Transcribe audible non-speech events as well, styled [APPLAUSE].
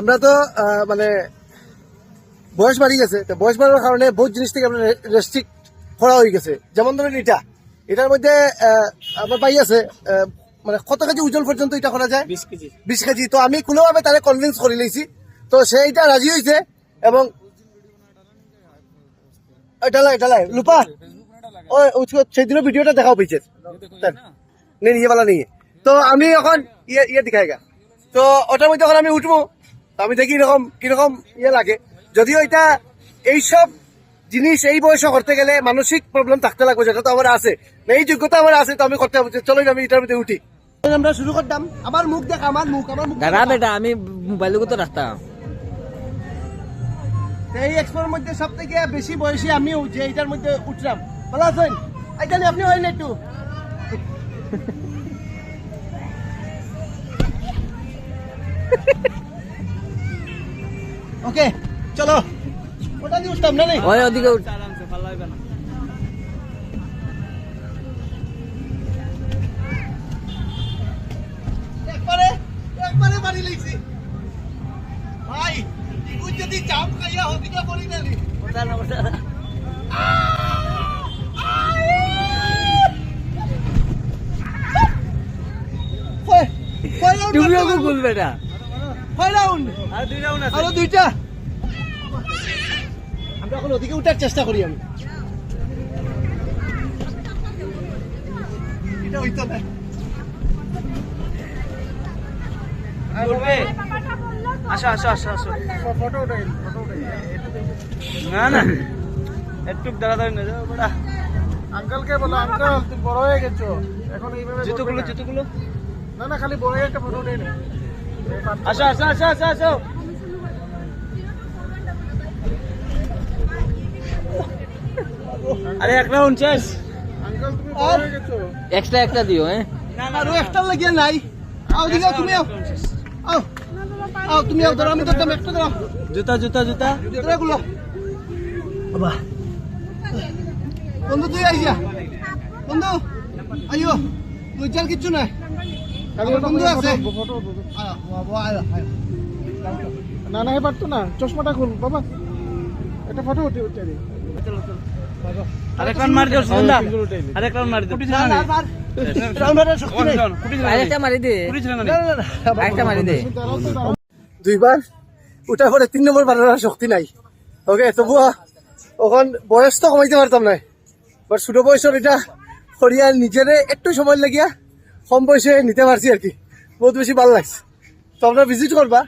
আমরা তো মানে বয়স বাড়ি গেছে। তো বয়স বাড়ার কারণে বহুত জিনিস থেকে আমরা রেস্ট্রিক্ট করা হয়ে গেছে। যেমন ধরেন এটা। এটার মধ্যে আমার পাই আছে মানে কত কেজি ওজন পর্যন্ত এটা করা যায়? বিশ কেজি। বিশ কেজি। তো আমি কোনোভাবে তারা কনভিন্স করে নিয়েছি। তো সে এটা রাজি হয়েছে এবং এটা লাই এটা লাই। লুপা সেদিনও ভিডিওটা দেখাও পেয়েছে। নেই নিয়ে বলা নিয়ে। তো আমি এখন ইয়ে ইয়ে দেখাইগা। তো ওটার মধ্যে এখন আমি উঠবো। আমি দেখি এরকম কীরকম ইয়ে লাগে। যদিও এটা এইসব জিনিস এই বয়সে করতে গেলে মানসিক প্রবলেম থাকতে লাগবে যেটা তো আমার আছে। এই যোগ্যতা আমার আছে তো আমি করতে হবে চলো আমি এটার মধ্যে উঠি। আমরা শুরু করতাম। আমার মুখ দেখ আমার মুখ আমার মুখ। দাদা বেটা আমি মোবাইল তো রাখতাম। এই এক্সপোর মধ্যে সব থেকে বেশি বয়সী আমিও যে এইটার মধ্যে উঠলাম। ভালো আছেন? আইতালি আপনি হইলেন একটু। [LAUGHS] ওকে চলো। ওটা দিয়ে উঠতাম না নেই ওই ওদিকে উঠ। একবারে একবারে বাড়ি লইছি ভাই তুই যদি চাপ খাইয়া না নি তুমিও গুগল? বেটা কয় রাউন্ড আর দুই রাউন্ড আরও দুইটা? আমরা এখন ওদিকে উঠার চেষ্টা করি আমি। এটা হইতো না। আসো আসো আসো আসো। ফটো উঠাই ফটো উঠাই। না না। একটু দাঁড়াদাঁড়ি না যাও আঙ্কেলকে বলো আঙ্কেল তুমি বড় হয়ে গেছো। এখন এইভাবে জুতোগুলো। জুতোগুলো। না না খালি বড় হয়ে একটা ফটো উঠাই না। আসো আসো আসো আসো আসো আরে এক রাউন্ড শেষ আঙ্কেল তুমি বড় হয়ে গেছো এক্সট্রা একটা দিও হ্যাঁ আরও একটা লাগিয়ে নাই আও দিকে আও, তুমি আও আও আও তুমি আও ধরো আমি ধরতাম একটা ধরো জুতা জুতা জুতা ধরো এগুলো বাবা বন্ধু তুই আইসা বন্ধু আইও তুই চাল কিচ্ছু নাই আমার বন্ধু আছে। আয়, বাবা, আয়, আয়। না না এবার তো না। চশমাটা খুল বাবা। একটা ফটো উঠে উঠে দিই মারি সুন্দর মারি আরেকটা মারি দে। আরেকটা মারি দে। দুইবার উঠার পরে তিন নম্বর বাড়ানোর শক্তি নাই। ওকে তবুও ওখান বয়স তো কমাইতে পারতাম না। বাট ছোট বয়সের এটা করিয়া নিজেরে একটু সময় লাগিয়া কম পয়সায় নিতে পারছি আর কি। বহুত বেশি ভালো লাগছে। তো আমরা ভিজিট করবা।